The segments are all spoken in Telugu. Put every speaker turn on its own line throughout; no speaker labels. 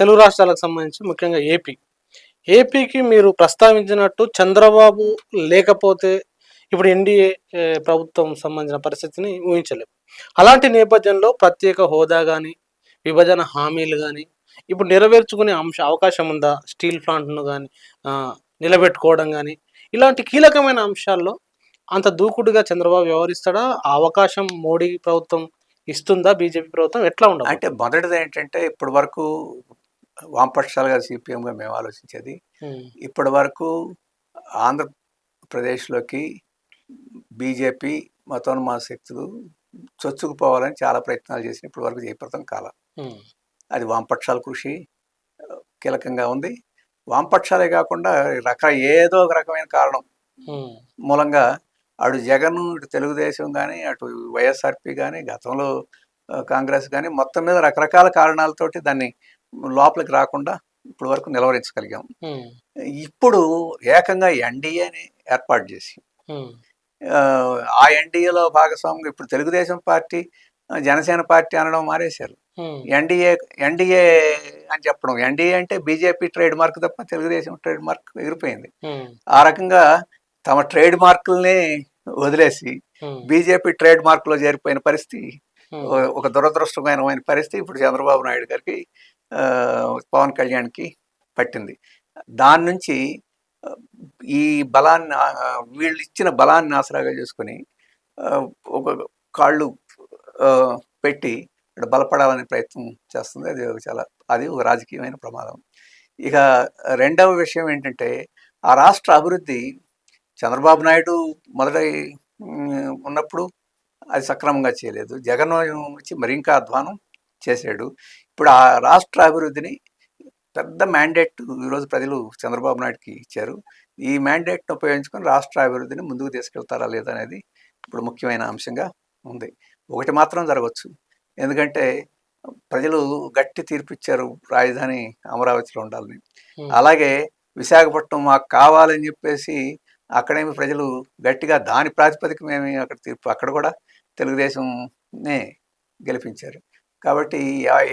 తెలుగు రాష్ట్రాలకు సంబంధించి ముఖ్యంగా ఏపీ. ఏపీకి మీరు ప్రస్తావించినట్టు చంద్రబాబు లేకపోతే ఇప్పుడు ఎన్డీఏ ప్రభుత్వం సంబంధించిన పరిస్థితిని ఊహించలేము అలాంటి నేపథ్యంలో ప్రత్యేక హోదా కానీ విభజన హామీలు కానీ ఇప్పుడు నెరవేర్చుకునే అంశ అవకాశం ఉందా? స్టీల్ ప్లాంట్ను కానీ నిలబెట్టుకోవడం కానీ ఇలాంటి కీలకమైన అంశాల్లో అంత దూకుడుగా చంద్రబాబు వ్యవహరిస్తాడా? ఆ అవకాశం మోడీ ప్రభుత్వం ఇస్తుందా? బీజేపీ ప్రభుత్వం ఎట్లా ఉండదు
అంటే మొదటిది ఏంటంటే ఇప్పటి వరకు వామపక్షాలుగా సిపిఎంగా మేము ఆలోచించేది. ఇప్పటి వరకు ఆంధ్రప్రదేశ్లోకి బీజేపీ మతోన్మాద శక్తులు చొచ్చుకుపోవాలని చాలా ప్రయత్నాలు చేసిన ఇప్పటి వరకు జయప్రదం కాల. అది వామపక్షాల కృషి కీలకంగా ఉంది. వామపక్షాలే కాకుండా రక ఏదో ఒక రకమైన కారణం. మూలంగా అటు జగన్ ఇటు తెలుగుదేశం కానీ అటు వైఎస్ఆర్పి కానీ గతంలో కాంగ్రెస్ కానీ మొత్తం మీద రకరకాల కారణాలతోటి దాన్ని లోపలికి రాకుండా ఇప్పటి వరకు నిలవరించగలిగాం. ఇప్పుడు ఏకంగా ఎన్డీఏని ఏర్పాటు చేసి ఆ, ఎన్డీఏలో భాగస్వామిగా ఇప్పుడు తెలుగుదేశం పార్టీ జనసేన పార్టీ అనడం మానేశారు. ఎన్డీఏ ఎన్డీఏ అని చెప్పడం ఎన్డీఏ అంటే బీజేపీ ట్రేడ్ మార్క్ తప్ప తెలుగుదేశం ట్రేడ్ మార్క్ ఎగిరిపోయింది. ఆ రకంగా తమ ట్రేడ్ మార్కుల్ని వదిలేసి బీజేపీ ట్రేడ్ మార్కులో చేరిపోయిన పరిస్థితి ఒక దురదృష్టకరమైన పరిస్థితి ఇప్పుడు చంద్రబాబు నాయుడు గారికి పవన్ కళ్యాణ్కి పట్టింది. దాని నుంచి ఈ బలాన్ని వీళ్ళు ఇచ్చిన బలాన్ని ఆసరాగా చేసుకొని ఒక కాళ్ళు పెట్టి బలపడాలనే ప్రయత్నం చేస్తుంది. అది చాలా అది ఒక రాజకీయమైన ప్రమాదం. ఇక రెండవ విషయం ఏంటంటే ఆ రాష్ట్ర అభివృద్ధి చంద్రబాబు నాయుడు మొదట ఉన్నప్పుడు అది సక్రమంగా చేయలేదు. జగన్ వచ్చి మరింకా అధ్వానం చేశాడు. ఇప్పుడు ఆ రాష్ట్ర అభివృద్ధిని పెద్ద మ్యాండేట్ ఈరోజు ప్రజలు చంద్రబాబు నాయుడుకి ఇచ్చారు. ఈ మ్యాండేట్ను ఉపయోగించుకొని రాష్ట్ర అభివృద్ధిని ముందుకు తీసుకెళ్తారా లేదా అనేది ఇప్పుడు ముఖ్యమైన అంశంగా ఉంది. ఒకటి మాత్రం జరగవచ్చు ఎందుకంటే ప్రజలు గట్టి తీర్పు ఇచ్చారు రాజధాని అమరావతిలో ఉండాలని. అలాగే విశాఖపట్నం మాకు కావాలని చెప్పేసి అక్కడేమి ప్రజలు గట్టిగా దాని ప్రాతిపదిక మేము అక్కడ తీర్పు అక్కడ కూడా తెలుగుదేశంనే గెలిపించారు. కాబట్టి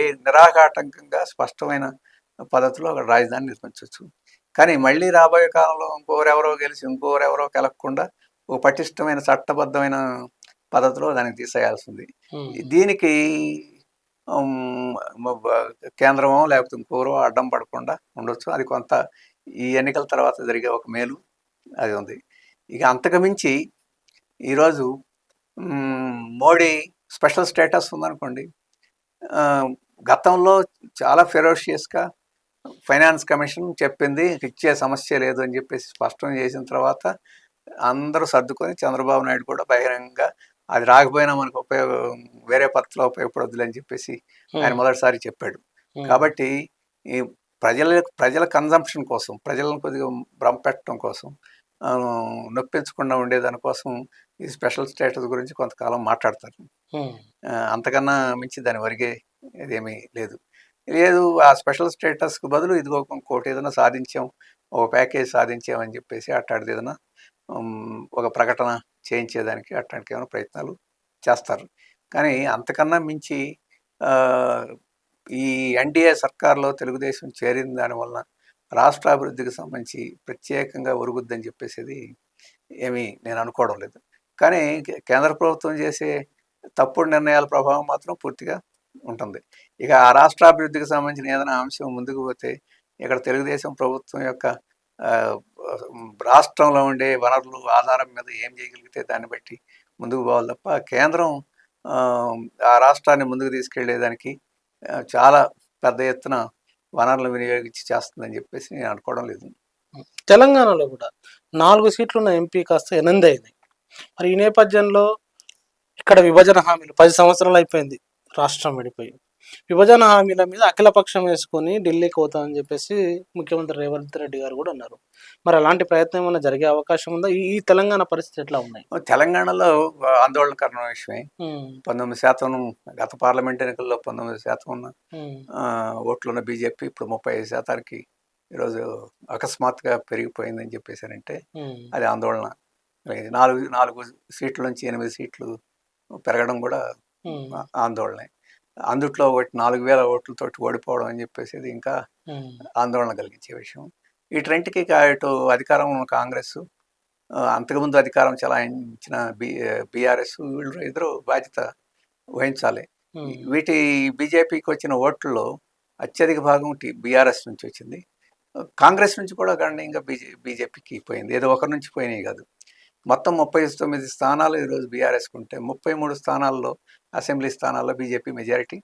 ఏ నిరాఘాటంకంగా స్పష్టమైన పద్ధతిలో అక్కడ రాజధాని నిర్మించవచ్చు. కానీ మళ్ళీ రాబోయే కాలంలో ఇంకోరెవరో గెలిచి ఇంకోరెవరో కలగకుండా ఒక పటిష్టమైన చట్టబద్ధమైన పద్ధతిలో దానికి తీసేయాల్సింది. దీనికి కేంద్రమో లేకపోతే ఇంకోరో అడ్డం పడకుండా ఉండొచ్చు. అది కొంత ఈ ఎన్నికల తర్వాత జరిగే ఒక మేలు అది ఉంది. ఇక అంతకు మించి ఈరోజు మోడీ స్పెషల్ స్టేటస్ ఉందనుకోండి. గతంలో చాలా ఫెరోషియస్గా ఫైనాన్స్ కమిషన్ చెప్పింది ఇచ్చే సమస్య లేదు అని చెప్పేసి స్పష్టం చేసిన తర్వాత అందరూ సర్దుకొని చంద్రబాబు నాయుడు కూడా బహిరంగంగా అది రాకపోయినా మనకు ఉపయోగం వేరే పద్ధతిలో ఉపయోగపడద్దులే అని చెప్పేసి ఆయన మొదటిసారి చెప్పాడు. కాబట్టి ఈ ప్రజల ప్రజల కన్జంప్షన్ కోసం ప్రజలను కొద్దిగా భ్రమ పెట్టడం కోసం నొప్పించకుండా ఉండేదాని కోసం ఈ స్పెషల్ స్టేటస్ గురించి కొంతకాలం మాట్లాడతారు. అంతకన్నా మించి దాని వరిగే ఇదేమీ లేదు. లేదు ఆ స్పెషల్ స్టేటస్కి బదులు ఇదిగో ఇంకోటి ఏదైనా సాధించాం ఒక ప్యాకేజ్ సాధించాం అని చెప్పేసి అట్లాంటిది ఏదైనా ఒక ప్రకటన చేయించేదానికి అట్లాంటి ఏమైనా ప్రయత్నాలు చేస్తారు. కానీ అంతకన్నా మించి ఈ ఎన్డీఏ సర్కార్లో తెలుగుదేశం చేరిన దానివల్ల రాష్ట్ర అభివృద్ధికి సంబంధించి ప్రత్యేకంగా ఒరుగుద్దని చెప్పేసి ఏమీ నేను అనుకోవడం లేదు. కానీ కేంద్ర ప్రభుత్వం చేసే తప్పుడు నిర్ణయాల ప్రభావం మాత్రం పూర్తిగా ఉంటుంది. ఇక ఆ రాష్ట్ర అభివృద్ధికి సంబంధించిన ఏదైనా అంశం ముందుకు పోతే ఇక్కడ తెలుగుదేశం ప్రభుత్వం యొక్క రాష్ట్రంలో ఉండే వనరులు ఆధారం మీద ఏం చేయగలిగితే దాన్ని బట్టి ముందుకు పోవాలి తప్ప కేంద్రం ఆ, రాష్ట్రాన్ని ముందుకు తీసుకెళ్ళేదానికి చాలా పెద్ద ఎత్తున వనరులు వినియోగించి చేస్తుందని చెప్పేసి నేను అనుకోవడం లేదు.
తెలంగాణలో కూడా నాలుగు సీట్లు ఉన్న ఎంపీ కాస్త ఎనిమిది అయినాయి. మరి ఈ నేపథ్యంలో ఇక్కడ విభజన హామీలు పది సంవత్సరాలు అయిపోయింది. రాష్ట్రం విడిపోయి. విభజన హామీల మీద అఖిలపక్షం వేసుకొని ఢిల్లీకి పోతామని చెప్పేసి ముఖ్యమంత్రి రేవంత్ రెడ్డి గారు కూడా అన్నారు. మరి అలాంటి ప్రయత్నం ఏమైనా జరిగే అవకాశం ఉందా? ఈ తెలంగాణ పరిస్థితి ఎట్లా ఉన్నాయి?
తెలంగాణలో ఆందోళనకరమైన విషయమే.
ఉమ్,
పంతొమ్మిది శాతం గత పార్లమెంట్ ఎన్నికల్లో పంతొమ్మిది శాతం ఉన్న ఓట్లున్న బీజేపీ ఇప్పుడు ముప్పై ఐదు శాతానికి ఈరోజు అకస్మాత్తుగా పెరిగిపోయిందని చెప్పేసారంటే అది ఆందోళన. నాలుగు నాలుగు సీట్ల నుంచి ఎనిమిది సీట్లు పెరగడం కూడా ఆందోళనే. అందుట్లో ఒకటి నాలుగు వేల ఓట్లతోటి ఓడిపోవడం అని చెప్పేసి ఇది ఇంకా ఆందోళన కలిగించే విషయం. వీటన్నిటికీ ఇక ఇటు అధికారం ఉన్న కాంగ్రెస్ అంతకుముందు అధికారం చలాయించిన బి బీఆర్ఎస్ వీళ్ళు ఇద్దరు బాధ్యత వహించాలి. వీటి బీజేపీకి వచ్చిన ఓట్లలో అత్యధిక భాగం బీఆర్ఎస్ నుంచి వచ్చింది. కాంగ్రెస్ నుంచి కూడా గణనీయంగా బీజే బీజేపీకి పోయింది. ఏదో ఒకరి నుంచి పోయినాయి కాదు. మొత్తం ముప్పై తొమ్మిది స్థానాలు ఈరోజు బీఆర్ఎస్కి ఉంటే ముప్పై మూడు స్థానాల్లో అసెంబ్లీ స్థానాల్లో బీజేపీ మెజారిటీ.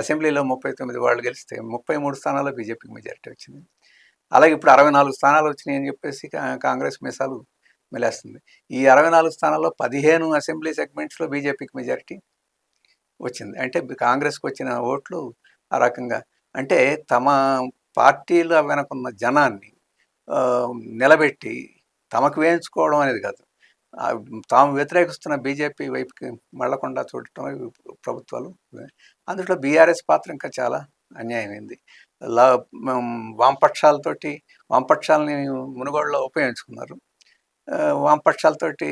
అసెంబ్లీలో ముప్పై తొమ్మిది వాళ్ళు గెలిస్తే ముప్పై మూడు స్థానాల్లో బీజేపీకి మెజారిటీ వచ్చింది. అలాగే ఇప్పుడు అరవై నాలుగు స్థానాలు వచ్చినాయి అని చెప్పేసి కాంగ్రెస్ మిసాలు మెలేస్తుంది. ఈ అరవై నాలుగు స్థానాల్లో పదిహేను అసెంబ్లీ సెగ్మెంట్స్లో బీజేపీకి మెజారిటీ వచ్చింది. అంటే కాంగ్రెస్కి వచ్చిన ఓట్లు ఆ రకంగా. అంటే తమ పార్టీల వెనకున్న జనాన్ని ఆ, నిలబెట్టి తమకు వేయించుకోవడం అనేది కాదు. తాము వ్యతిరేకిస్తున్న బీజేపీ వైపుకి మళ్ళకుండా చూడటం ప్రభుత్వాలు. అందులో బీఆర్ఎస్ పాత్ర ఇంకా చాలా అన్యాయమైంది. లా వామపక్షాలతోటి వామపక్షాలని మునుగోడులో ఉపయోగించుకున్నారు. వామపక్షాలతోటి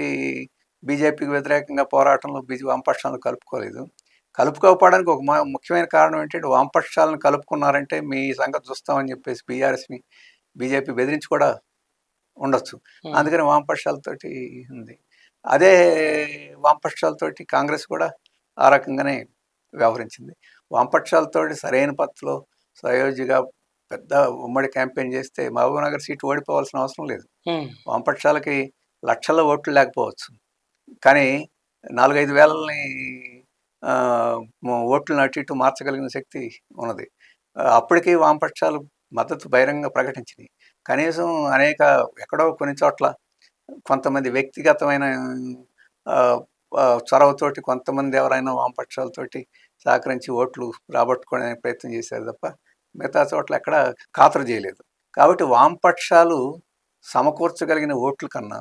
బీజేపీకి వ్యతిరేకంగా పోరాటంలో బీజే వామపక్షాలను కలుపుకోలేదు. కలుపుకోకపోవడానికి ఒక ముఖ్యమైన కారణం ఏంటంటే వామపక్షాలను కలుపుకున్నారంటే మీ సంగతి చూస్తామని చెప్పేసి బీఆర్ఎస్ని బీజేపీ బెదిరించి కూడా ఉండొచ్చు. అందుకని వామపక్షాలతోటి ఉంది. అదే వామపక్షాలతోటి కాంగ్రెస్ కూడా ఆ రకంగానే వ్యవహరించింది. వామపక్షాలతోటి సరైన పద్ధతిలో సయోధ్యగా పెద్ద ఉమ్మడి క్యాంపెయిన్ చేస్తే మహబూబ్నగర్ సీటు ఓడిపోవాల్సిన అవసరం లేదు. వామపక్షాలకి లక్షల ఓట్లు లేకపోవచ్చు. కానీ నాలుగైదు వేలని ఓట్లను అటు ఇటు మార్చగలిగిన శక్తి ఉన్నది. అప్పటికి వామపక్షాలు మద్దతు బహిరంగ ప్రకటించినాయి. కనీసం అనేక ఎక్కడో కొన్ని చోట్ల కొంతమంది వ్యక్తిగతమైన చొరవతోటి కొంతమంది ఎవరైనా వామపక్షాలతోటి సహకరించి ఓట్లు రాబట్టుకునే ప్రయత్నం చేశారు తప్ప మిగతా చోట్ల ఎక్కడ ఖాతరు చేయలేదు. కాబట్టి వామపక్షాలు సమకూర్చగలిగిన ఓట్ల కన్నా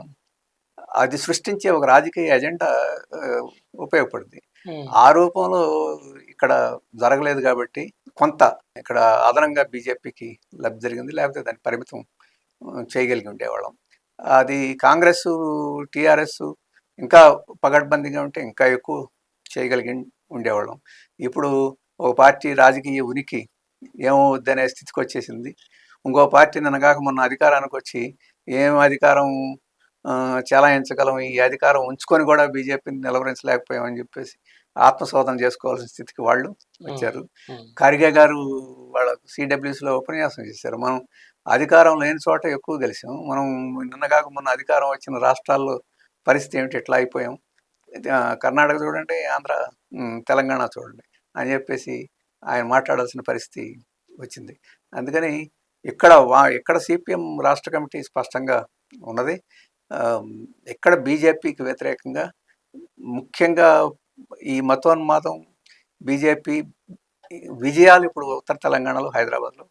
అది సృష్టించే ఒక రాజకీయ ఎజెండా
ఉమ్,
ఆ రూపంలో ఇక్కడ జరగలేదు కాబట్టి కొంత ఇక్కడ అదనంగా బీజేపీకి లబ్ధి జరిగింది లేకపోతే దాన్ని పరిమితం చేయగలిగి ఉండేవాళ్ళం. అది కాంగ్రెస్ టీఆర్ఎస్ ఇంకా పగడ్బందీగా ఉంటే ఇంకా ఎక్కువ చేయగలిగి ఉండేవాళ్ళం. ఇప్పుడు ఒక పార్టీ రాజకీయ ఉనికి ఏమవుద్దనే స్థితికి వచ్చేసింది. ఇంకో పార్టీ నిన్నగాక మొన్న అధికారానికి వచ్చి ఏం అధికారం ఆ, చెలాయించగలం ఈ అధికారం ఉంచుకొని కూడా బీజేపీని నిలవరించలేకపోయామని చెప్పేసి ఆత్మశోధన చేసుకోవాల్సిన స్థితికి వాళ్ళు వచ్చారు. ఖర్గే గారు వాళ్ళ సిడబ్ల్యూస్లో ఉపన్యాసం చేశారు. మనం అధికారం లేని చోట ఎక్కువ తెలిసాం. మనం నిన్నగాక మొన్న అధికారం వచ్చిన రాష్ట్రాల్లో పరిస్థితి ఏమిటి? ఎట్లా అయిపోయాం? కర్ణాటక చూడండి ఆంధ్ర తెలంగాణ చూడండి అని చెప్పేసి ఆయన మాట్లాడాల్సిన పరిస్థితి వచ్చింది. అందుకని ఇక్కడ వా ఇక్కడ సిపిఎం రాష్ట్ర కమిటీ స్పష్టంగా ఉన్నది. ఇక్కడ బీజేపీకి వ్యతిరేకంగా ముఖ్యంగా ఈ మతోన్మాదం బీజేపీ విజయాలు ఇప్పుడు ఉత్తర తెలంగాణలో హైదరాబాద్లో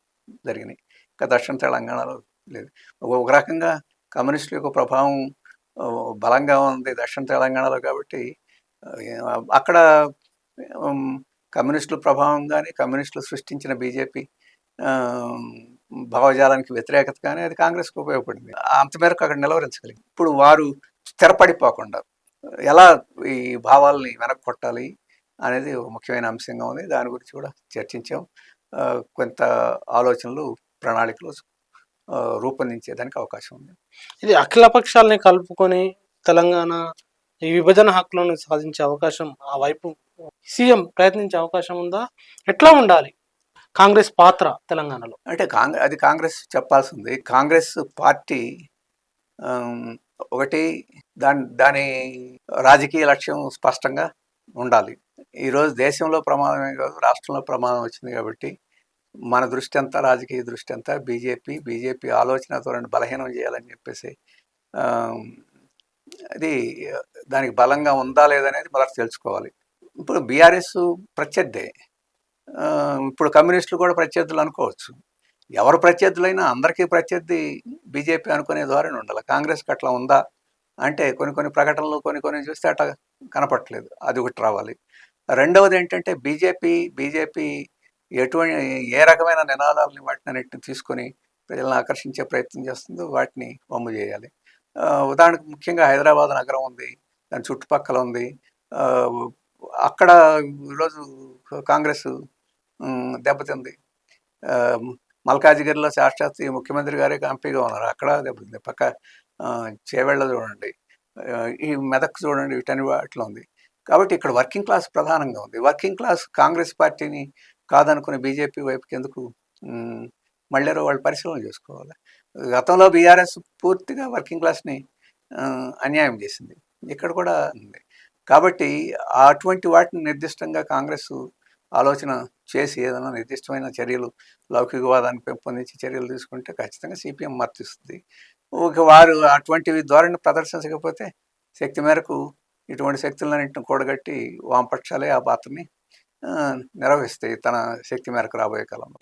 జరిగినాయి. ఇంకా దక్షిణ తెలంగాణలో లేదు. ఒక- రకంగా కమ్యూనిస్టుల యొక్క ప్రభావం బలంగా ఉంది దక్షిణ తెలంగాణలో కాబట్టి అక్కడ కమ్యూనిస్టుల ప్రభావం కానీ కమ్యూనిస్టులు సృష్టించిన బీజేపీ భావజాలానికి వ్యతిరేకత కానీ అది కాంగ్రెస్కి ఉపయోగపడింది. అంతమేరకు అక్కడ నిలవరించగలిగింది. ఇప్పుడు వారు స్థిరపడిపోకుండా ఎలా ఈ భావాల్ని వెనక్కి కొట్టాలి అనేది ఒక ముఖ్యమైన అంశంగా ఉంది. దాని గురించి కూడా చర్చించాం. కొంత ఆలోచనలు ప్రణాళికలు రూపొందించేదానికి అవకాశం ఉంది.
ఇది అఖిల పక్షాలని కలుపుకొని తెలంగాణ ఈ విభజన హక్కులను సాధించే అవకాశం ఆ వైపు సీఎం ప్రయత్నించే అవకాశం ఉందా? ఎట్లా ఉండాలి? కాంగ్రెస్ పాత్ర తెలంగాణలో?
అంటే కాంగ్రెస్ అది కాంగ్రెస్ చెప్పాల్సింది. కాంగ్రెస్ పార్టీ ఒకటి దాని దాని రాజకీయ లక్ష్యం స్పష్టంగా ఉండాలి. ఈరోజు దేశంలో ప్రమాదమే కాదు రాష్ట్రంలో ప్రమాదం వచ్చింది కాబట్టి మన దృష్టి అంతా రాజకీయ దృష్టి అంతా బీజేపీ బీజేపీ ఆలోచన ధోరణి బలహీనం చేయాలని చెప్పేసి అది దానికి బలంగా ఉందా లేదనేది మొదట తెలుసుకోవాలి. ఇప్పుడు బీఆర్ఎస్ ప్రత్యర్థే. ఇప్పుడు కమ్యూనిస్టులు కూడా ప్రత్యర్థులు అనుకోవచ్చు. ఎవరు ప్రత్యర్థులైనా అందరికీ ప్రత్యర్థి బీజేపీ అనుకునే ధోరణి ఉండాలి. కాంగ్రెస్కి అట్లా ఉందా? అంటే కొన్ని కొన్ని ప్రకటనలు కొన్ని కొన్ని చూస్తే అట్లా కనపట్లేదు అది ఒకటి రావాలి. రెండవది ఏంటంటే బీజేపీ బీజేపీ ఎటువంటి ఏ రకమైన నినాదాలని వాటిని అన్నిటిని తీసుకొని ప్రజలను ఆకర్షించే ప్రయత్నం చేస్తుందో వాటిని వమ్ము చేయాలి. ఉదాహరణకు ముఖ్యంగా హైదరాబాద్ నగరం ఉంది దాని చుట్టుపక్కల ఉంది. అక్కడ ఈరోజు కాంగ్రెస్ దెబ్బతింది. మల్కాజిగిరిలో శాశ్వత ముఖ్యమంత్రి గారే ఎంపీగా ఉన్నారు. అక్కడ దెబ్బతింది. పక్క చేవెళ్ళ చూడండి. ఈ మెదక్ చూడండి వీటని వాటిలో ఉంది. కాబట్టి ఇక్కడ వర్కింగ్ క్లాస్ ప్రధానంగా ఉంది. వర్కింగ్ క్లాస్ కాంగ్రెస్ పార్టీని కాదనుకునే బీజేపీ వైపుకి ఎందుకు మళ్ళీ వాళ్ళు పరిశీలన చేసుకోవాలి. గతంలో బీఆర్ఎస్ పూర్తిగా వర్కింగ్ క్లాస్ని అన్యాయం చేసింది. ఇక్కడ కూడా ఉంది. కాబట్టి అటువంటి వాటిని నిర్దిష్టంగా కాంగ్రెస్ ఆలోచన చేసి ఏదైనా నిర్దిష్టమైన చర్యలు లౌకికవాదాన్ని పెంపొందించి చర్యలు తీసుకుంటే ఖచ్చితంగా సిపిఎం మర్తిస్తుంది వారు అటువంటివి ధోరణి ప్రదర్శించకపోతే శక్తి మేరకు ఇటువంటి శక్తులన్నింటిని కూడగట్టి వామపక్షాలే ఆ పాత్రని నిర్వహిస్తాయి తన శక్తి మేరకు రాబోయే కాలంలో.